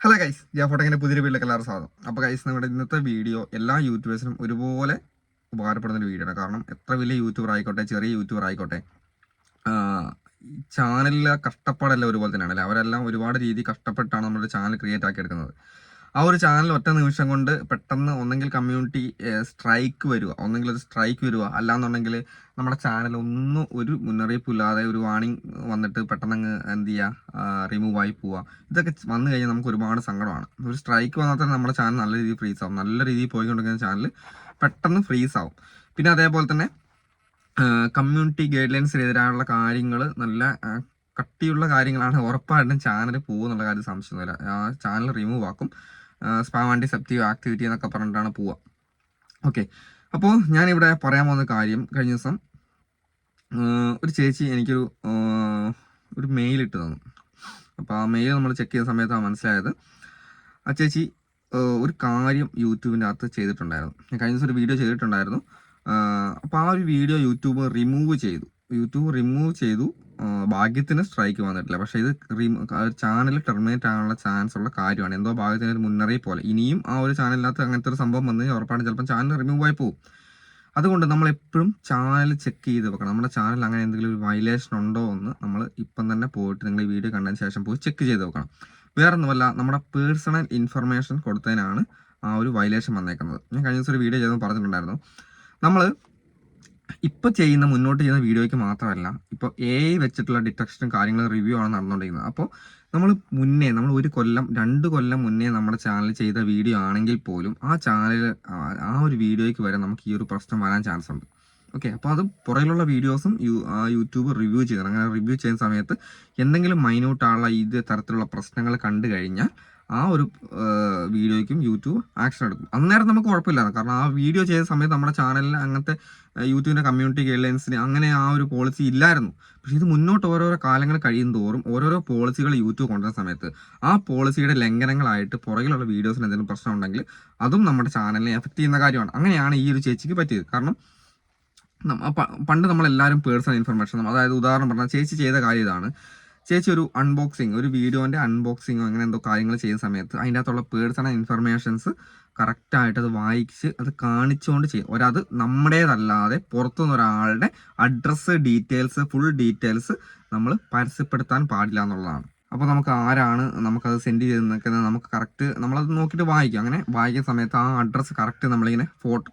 Hello guys ഞാൻ ഫോട്ടോങ്ങിന്റെ പുതിയൊരു വീട്ടിലേക്ക് എല്ലാവരും സ്വാഗതം. അപ്പോൾ ഗൈസ് നമ്മുടെ ഇന്നത്തെ വീഡിയോ എല്ലാ യൂട്യൂബേഴ്സിനും ഒരുപോലെ ഉപകാരപ്പെടുന്ന ഒരു വീഡിയോ ആണ്. കാരണം എത്ര വലിയ യൂട്യൂബർ ആയിക്കോട്ടെ ചെറിയ യൂട്യൂബർ ആയിക്കോട്ടെ ചാനലിലെ കഷ്ടപ്പാടെല്ലാം ഒരുപോലെ തന്നെയാണ് അല്ലേ? അവരെല്ലാം ഒരുപാട് രീതി കഷ്ടപ്പെട്ടാണ് നമ്മുടെ ചാനൽ ക്രിയേറ്റ് ആക്കി എടുക്കുന്നത്. ആ ഒരു ചാനൽ ഒറ്റ നിമിഷം കൊണ്ട് പെട്ടെന്ന് ഒന്നെങ്കിൽ കമ്മ്യൂണിറ്റി സ്ട്രൈക്ക് വരിക ഒന്നെങ്കിൽ ഒരു സ്ട്രൈക്ക് വരിക അല്ലാന്നുണ്ടെങ്കിൽ നമ്മുടെ ചാനൽ ഒന്നും ഒരു മുന്നറിയിപ്പില്ലാതെ ഒരു വാണിംഗ് വന്നിട്ട് പെട്ടെന്ന് എന്ത് ചെയ്യുക റിമൂവ് ആയി പോവുക ഇതൊക്കെ വന്നു കഴിഞ്ഞാൽ നമുക്ക് ഒരുപാട് സങ്കടമാണ്. ഒരു സ്ട്രൈക്ക് വന്നാൽ തന്നെ നമ്മുടെ ചാനൽ നല്ല രീതിയിൽ ഫ്രീസ് ആവും. നല്ല രീതിയിൽ പോയിക്കൊണ്ടിരിക്കുന്ന ചാനൽ പെട്ടെന്ന് ഫ്രീസ് ആവും. പിന്നെ അതേപോലെ തന്നെ കമ്മ്യൂണിറ്റി ഗൈഡ് ലൈൻസിനെതിരായുള്ള കാര്യങ്ങൾ നല്ല കട്ടിയുള്ള കാര്യങ്ങളാണ് ഉറപ്പായിട്ടും ചാനൽ പോകുന്നുള്ള കാര്യം സംശയമൊന്നുമില്ല. ആ ചാനൽ റിമൂവ് ആക്കും. സ്പാം ആന്റിസെപ്റ്റീവ് ആക്ടിവിറ്റി എന്നൊക്കെ പറഞ്ഞിട്ടാണ് പോവുക ഓക്കെ. അപ്പോൾ ഞാനിവിടെ പറയാൻ പോകുന്ന കാര്യം കഴിഞ്ഞ ദിവസം ഒരു ചേച്ചി എനിക്കൊരു ഒരു മെയിൽ ഇട്ട് തന്നു. അപ്പോൾ ആ മെയിൽ നമ്മൾ ചെക്ക് ചെയ്ത സമയത്താണ് മനസ്സിലായത് ആ ചേച്ചി ഒരു കാര്യം യൂട്യൂബിന്റെ അകത്ത് ചെയ്തിട്ടുണ്ടായിരുന്നു. ഞാൻ കഴിഞ്ഞ ദിവസം ഒരു വീഡിയോ ചെയ്തിട്ടുണ്ടായിരുന്നു. അപ്പോൾ ആ ഒരു വീഡിയോ യൂട്യൂബ് റിമൂവ് ചെയ്തു. യൂട്യൂബ് റിമൂവ് ചെയ്തു. ഭാഗ്യത്തിന് സ്ട്രൈക്ക് വന്നിട്ടില്ല. പക്ഷേ ഇത് ചാനൽ ടെർമിനേറ്റ് ആകാനുള്ള ചാൻസ് ഉള്ള കാര്യമാണ്. എന്തോ ഭാഗ്യത്തിന് ഒരു മുന്നറിയിപ്പ് പോലെ. ഇനിയും ആ ഒരു ചാനലിനകത്ത് അങ്ങനത്തെ ഒരു സംഭവം വന്നു ഉറപ്പാണ് ചിലപ്പോൾ ചാനൽ റിമൂവ് ആയി പോകും അതുകൊണ്ട് നമ്മൾ എപ്പോഴും ചാനൽ ചെക്ക് ചെയ്ത് വെക്കണം. നമ്മുടെ ചാനൽ അങ്ങനെ എന്തെങ്കിലും ഒരു വയലേഷൻ ഉണ്ടോ എന്ന് നമ്മൾ ഇപ്പം തന്നെ പോയിട്ട് നിങ്ങൾ വീഡിയോ കണ്ടതിന് ശേഷം പോയി ചെക്ക് ചെയ്ത് വെക്കണം. വേറെ ഒന്നുമല്ല നമ്മുടെ പേഴ്സണൽ ഇൻഫർമേഷൻ കൊടുത്തതിനാണ് ആ ഒരു വയലേഷൻ വന്നേക്കുന്നത്. ഞാൻ കഴിഞ്ഞ ദിവസം ഒരു വീഡിയോ ചെയ്തെന്ന് പറഞ്ഞിട്ടുണ്ടായിരുന്നു. നമ്മൾ ഇപ്പോൾ ചെയ്യുന്ന മുന്നോട്ട് ചെയ്യുന്ന വീഡിയോയ്ക്ക് മാത്രമല്ല ഇപ്പോൾ എ വെച്ചിട്ടുള്ള ഡിറ്റക്ഷനും കാര്യങ്ങളും റിവ്യൂ ആണ് നടന്നുകൊണ്ടിരിക്കുന്നത്. അപ്പോൾ നമ്മൾ മുന്നേ നമ്മൾ ഒരു കൊല്ലം രണ്ട് കൊല്ലം മുന്നേ നമ്മുടെ ചാനൽ ചെയ്ത വീഡിയോ ആണെങ്കിൽ പോലും ആ ചാനൽ ആ ഒരു വീഡിയോയ്ക്ക് വരെ നമുക്ക് ഈ ഒരു പ്രശ്നം വരാൻ ചാൻസ് ഉണ്ട്. ഓക്കെ അപ്പോൾ അത് പുറകിലുള്ള വീഡിയോസും ആ യൂട്യൂബ് റിവ്യൂ ചെയ്യണം അങ്ങനെ റിവ്യൂ ചെയ്യുന്ന സമയത്ത് എന്തെങ്കിലും മൈന്യൂട്ടായുള്ള ഇത് തരത്തിലുള്ള പ്രശ്നങ്ങൾ കണ്ടു കഴിഞ്ഞാൽ ആ ഒരു വീഡിയോയ്ക്കും യൂട്യൂബ് ആക്ഷൻ എടുക്കും. അന്നേരം നമുക്ക് കുഴപ്പമില്ല. കാരണം ആ വീഡിയോ ചെയ്ത സമയത്ത് നമ്മുടെ ചാനലിൽ അങ്ങനത്തെ യൂട്യൂബിന്റെ കമ്മ്യൂണിറ്റി ഗൈഡ്ലൈൻസിന് അങ്ങനെ ആ ഒരു പോളിസി ഇല്ലായിരുന്നു. പക്ഷേ ഇത് മുന്നോട്ട് ഓരോരോ കാലങ്ങൾ കഴിയും തോറും ഓരോരോ പോളിസികൾ യൂട്യൂബ് കൊണ്ടുവരുന്ന സമയത്ത് ആ പോളിസിയുടെ ലംഘനങ്ങളായിട്ട് പുറകിലുള്ള വീഡിയോസിന് എന്തെങ്കിലും പ്രശ്നം ഉണ്ടെങ്കിൽ അതും നമ്മുടെ ചാനലിനെ എഫക്ട് ചെയ്യുന്ന കാര്യമാണ്. അങ്ങനെയാണ് ഈ ഒരു ചേച്ചിക്ക് പറ്റിയത്. കാരണം പണ്ട് നമ്മളെല്ലാവരും പേഴ്സണൽ ഇൻഫർമേഷൻ അതായത് ഉദാഹരണം പറഞ്ഞാൽ ചേച്ചി ചെയ്ത കാര്യം ഇതാണ്. ചേച്ചി ഒരു അൺബോക്സിങ് ഒരു വീഡിയോന്റെ അൺബോക്സിങ്ങോ അങ്ങനെ എന്തോ കാര്യങ്ങൾ ചെയ്യുന്ന സമയത്ത് അതിന്റെ അകത്തുള്ള പേഴ്സണൽ ഇൻഫർമേഷൻസ് കറക്റ്റായിട്ട് അത് വായിച്ച് അത് കാണിച്ചുകൊണ്ട് ചെയ്യും. ഒരത് നമ്മുടേതല്ലാതെ പുറത്തുനിന്ന് ഒരാളുടെ അഡ്രസ്സ് ഡീറ്റെയിൽസ് ഫുൾ ഡീറ്റെയിൽസ് നമ്മൾ പരസ്യപ്പെടുത്താൻ പാടില്ല എന്നുള്ളതാണ്. അപ്പോൾ നമുക്ക് ആരാണ് നമുക്കത് സെൻഡ് ചെയ്ത് നിൽക്കുന്നത് നമുക്ക് കറക്റ്റ് നമ്മളത് നോക്കിയിട്ട് വായിക്കും. അങ്ങനെ വായിക്കുന്ന സമയത്ത് ആ അഡ്രസ്സ് കറക്റ്റ് നമ്മളിങ്ങനെ ഫോട്ടോ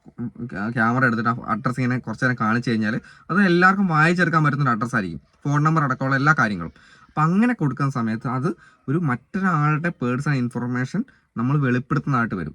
ക്യാമറ എടുത്തിട്ട് ആ അഡ്രസ്സ് ഇങ്ങനെ കുറച്ച് നേരം കാണിച്ചു കഴിഞ്ഞാൽ അത് എല്ലാവർക്കും വായിച്ചെടുക്കാൻ പറ്റുന്ന ഒരു അഡ്രസ്സ് ആയിരിക്കും. ഫോൺ നമ്പർ അടക്കമുള്ള എല്ലാ കാര്യങ്ങളും. അപ്പം അങ്ങനെ കൊടുക്കുന്ന സമയത്ത് അത് ഒരു മറ്റൊരാളുടെ പേഴ്സണൽ ഇൻഫർമേഷൻ നമ്മൾ വെളിപ്പെടുത്തുന്നതായിട്ട് വരും.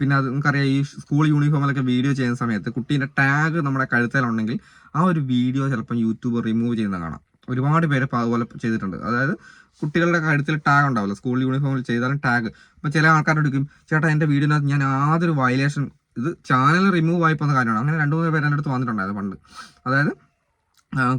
പിന്നെ അത് നമുക്കറിയാം ഈ സ്കൂൾ യൂണിഫോമിലൊക്കെ വീഡിയോ ചെയ്യുന്ന സമയത്ത് കുട്ടീന്റെ ടാഗ് നമ്മുടെ കഴുത്തിലുണ്ടെങ്കിൽ ആ ഒരു വീഡിയോ ചിലപ്പം യൂട്യൂബ് റിമൂവ് ചെയ്യുന്ന കാണാം. ഒരുപാട് പേര് അതുപോലെ ചെയ്തിട്ടുണ്ട്. അതായത് കുട്ടികളുടെ കഴുത്തിൽ ടാഗ് ഉണ്ടാവില്ല. സ്കൂൾ യൂണിഫോമിൽ ചെയ്താലും ടാഗ്. അപ്പോൾ ചില ആൾക്കാരുടെ എടുക്കും ചേട്ടാ എന്റെ വീഡിയോനകത്ത് ഞാൻ യാതൊരു വയലേഷൻ ഇത് ചാനൽ റിമൂവ് ആയി കാര്യമാണ്. അങ്ങനെ രണ്ട് മൂന്ന് പേര് എന്റെ അടുത്ത് വന്നിട്ടുണ്ടായിരുന്നു പണ്ട്. അതായത്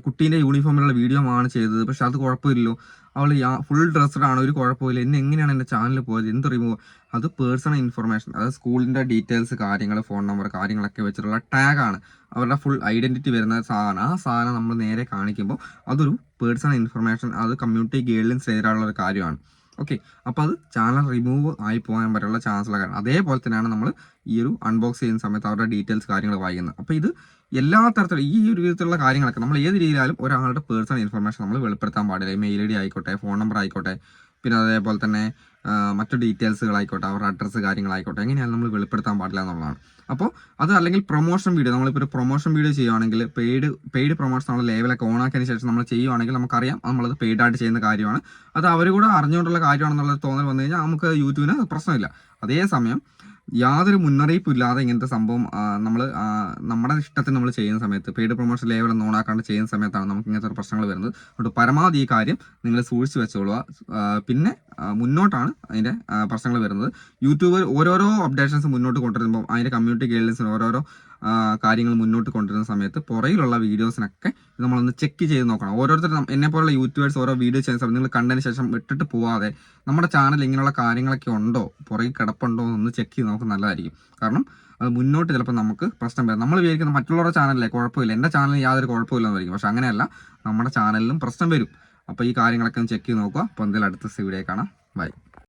കുട്ടീന്റെ യൂണിഫോമിലുള്ള വീഡിയോ ആണ് ചെയ്തത്. പക്ഷെ അത് കുഴപ്പമില്ലല്ലോ. അവൾ ഫുൾ ഡ്രസ്ഡ് ആണ്. ഒരു കുഴപ്പമില്ല. എന്നെ എങ്ങനെയാണ് എന്റെ ചാനലിൽ പോയത്? എന്ത് റിമൂവ് അത് പേഴ്സണൽ ഇൻഫർമേഷൻ അത് സ്കൂളിന്റെ ഡീറ്റെയിൽസ് കാര്യങ്ങൾ ഫോൺ നമ്പർ കാര്യങ്ങളൊക്കെ വെച്ചിട്ടുള്ള ടാഗാണ് അവരുടെ ഫുൾ ഐഡന്റിറ്റി വരുന്ന സാധനം. ആ സാധനം നമ്മൾ നേരെ കാണിക്കുമ്പോൾ അതൊരു പേഴ്സണൽ ഇൻഫർമേഷൻ അത് കമ്മ്യൂണിറ്റി ഗൈഡ്ലൈൻസ് എതിരായുള്ള ഒരു കാര്യമാണ്. ഓക്കെ അപ്പോൾ അത് ചാനൽ റിമൂവ് ആയി പോകാൻ പറ്റുള്ള ചാൻസുള്ള കാര്യം അതേപോലെ തന്നെയാണ് നമ്മൾ ഈ ഒരു അൺബോക്സ് ചെയ്യുന്ന സമയത്ത് അവരുടെ ഡീറ്റെയിൽസ് കാര്യങ്ങൾ വായിക്കുന്നത്. അപ്പോൾ ഇത് എല്ലാ തരത്തിലും ഈ ഒരു വിധത്തിലുള്ള കാര്യങ്ങളൊക്കെ നമ്മൾ ഏത് രീതിയിലായാലും ഒരാളുടെ പേഴ്സണൽ ഇൻഫർമേഷൻ നമ്മൾ വെളിപ്പെടുത്താൻ പാടില്ല. മെയിൽ ഐ ഡി ആയിക്കോട്ടെ ഫോൺ നമ്പർ ആയിക്കോട്ടെ പിന്നെ അതേപോലെ തന്നെ മറ്റു ഡീറ്റെയിൽസുകളായിക്കോട്ടെ അവരുടെ അഡ്രസ്സ് കാര്യങ്ങളായിക്കോട്ടെ എങ്ങനെയാണ് നമ്മൾ വെളിപ്പെടുത്താൻ പാടില്ല എന്നുള്ളതാണ്. അപ്പോൾ അത് അല്ലെങ്കിൽ പ്രൊമോഷൻ വീഡിയോ നമ്മളിപ്പോൾ ഒരു പ്രൊമോഷൻ വീഡിയോ ചെയ്യുവാണെങ്കിൽ പെയ്ഡ് പെയ്ഡ് പ്രൊമോഷൻ നമ്മൾ ലേവലൊക്കെ ഓൺ ആക്കിയതിന് ശേഷം നമ്മൾ ചെയ്യുവാണെങ്കിൽ നമുക്കറിയാം നമ്മളത് പെയ്ഡ് ആയിട്ട് ചെയ്യുന്ന കാര്യമാണ്. അത് അവർ കൂടെ അറിഞ്ഞുകൊണ്ടുള്ള കാര്യമാണെന്നുള്ള തോന്നൽ വന്നു കഴിഞ്ഞാൽ നമുക്ക് യൂട്യൂബിന് പ്രശ്നമില്ല. അതേസമയം യാതൊരു മുന്നറിയിപ്പും ഇല്ലാതെ ഇങ്ങനത്തെ സംഭവം നമ്മൾ നമ്മുടെ ഇഷ്ടത്തിന് നമ്മൾ ചെയ്യുന്ന സമയത്ത് പെയ്ഡ് പ്രൊമോഷൻ ലേവൽ ഒന്നും ഓണാക്കാണ്ട് ചെയ്യുന്ന സമയത്താണ് നമുക്ക് ഇങ്ങനത്തെ ഒരു പ്രശ്നങ്ങൾ വരുന്നത്. അതുകൊണ്ട് പരമാവധി ഈ കാര്യം നിങ്ങൾ സൂക്ഷിച്ച് വെച്ചോളുക. പിന്നെ മുന്നോട്ടാണ് അതിന്റെ പ്രശ്നങ്ങൾ വരുന്നത്. യൂട്യൂബർ ഓരോരോ അപ്ഡേഷൻസ് മുന്നോട്ട് കൊണ്ടുവരുമ്പോൾ അതിന്റെ കമ്മ്യൂണിറ്റി ഗൈഡ്ലൈൻസിന് ഓരോരോ കാര്യങ്ങൾ മുന്നോട്ട് കൊണ്ടുവരുന്ന സമയത്ത് പുറയിലുള്ള വീഡിയോസിനൊക്കെ നമ്മളൊന്ന് ചെക്ക് ചെയ്ത് നോക്കണം. ഓരോരുത്തർ എന്നെ പോലുള്ള യൂട്യൂബേഴ്സ് ഓരോ വീഡിയോ ചെയ്യുന്ന സമയത്ത് നിങ്ങൾ കണ്ടതിന് ശേഷം വിട്ടിട്ട് പോവാതെ നമ്മുടെ ചാനൽ ഇങ്ങനെയുള്ള കാര്യങ്ങളൊക്കെ ഉണ്ടോ? പുറകിൽ കിടപ്പുണ്ടോ എന്നൊന്ന് ചെക്ക് ചെയ്ത് നമുക്ക് നല്ലതായിരിക്കും. കാരണം അത് മുന്നോട്ട് ചിലപ്പോൾ നമുക്ക് പ്രശ്നം വരും. നമ്മൾ വിചാരിക്കുന്ന മറ്റുള്ളവരുടെ ചാനലിലെ കുഴപ്പമില്ല. എന്റെ ചാനലിൽ യാതൊരു കുഴപ്പമില്ലെന്നായിരിക്കും. പക്ഷെ അങ്ങനെയല്ല. നമ്മുടെ ചാനലിലും പ്രശ്നം വരും. അപ്പോൾ ഈ കാര്യങ്ങളൊക്കെ ഒന്ന് ചെക്ക് ചെയ്ത് നോക്കുക. അപ്പോൾ എന്തെങ്കിലും അടുത്ത വീഡിയോ കാണാം. ബൈ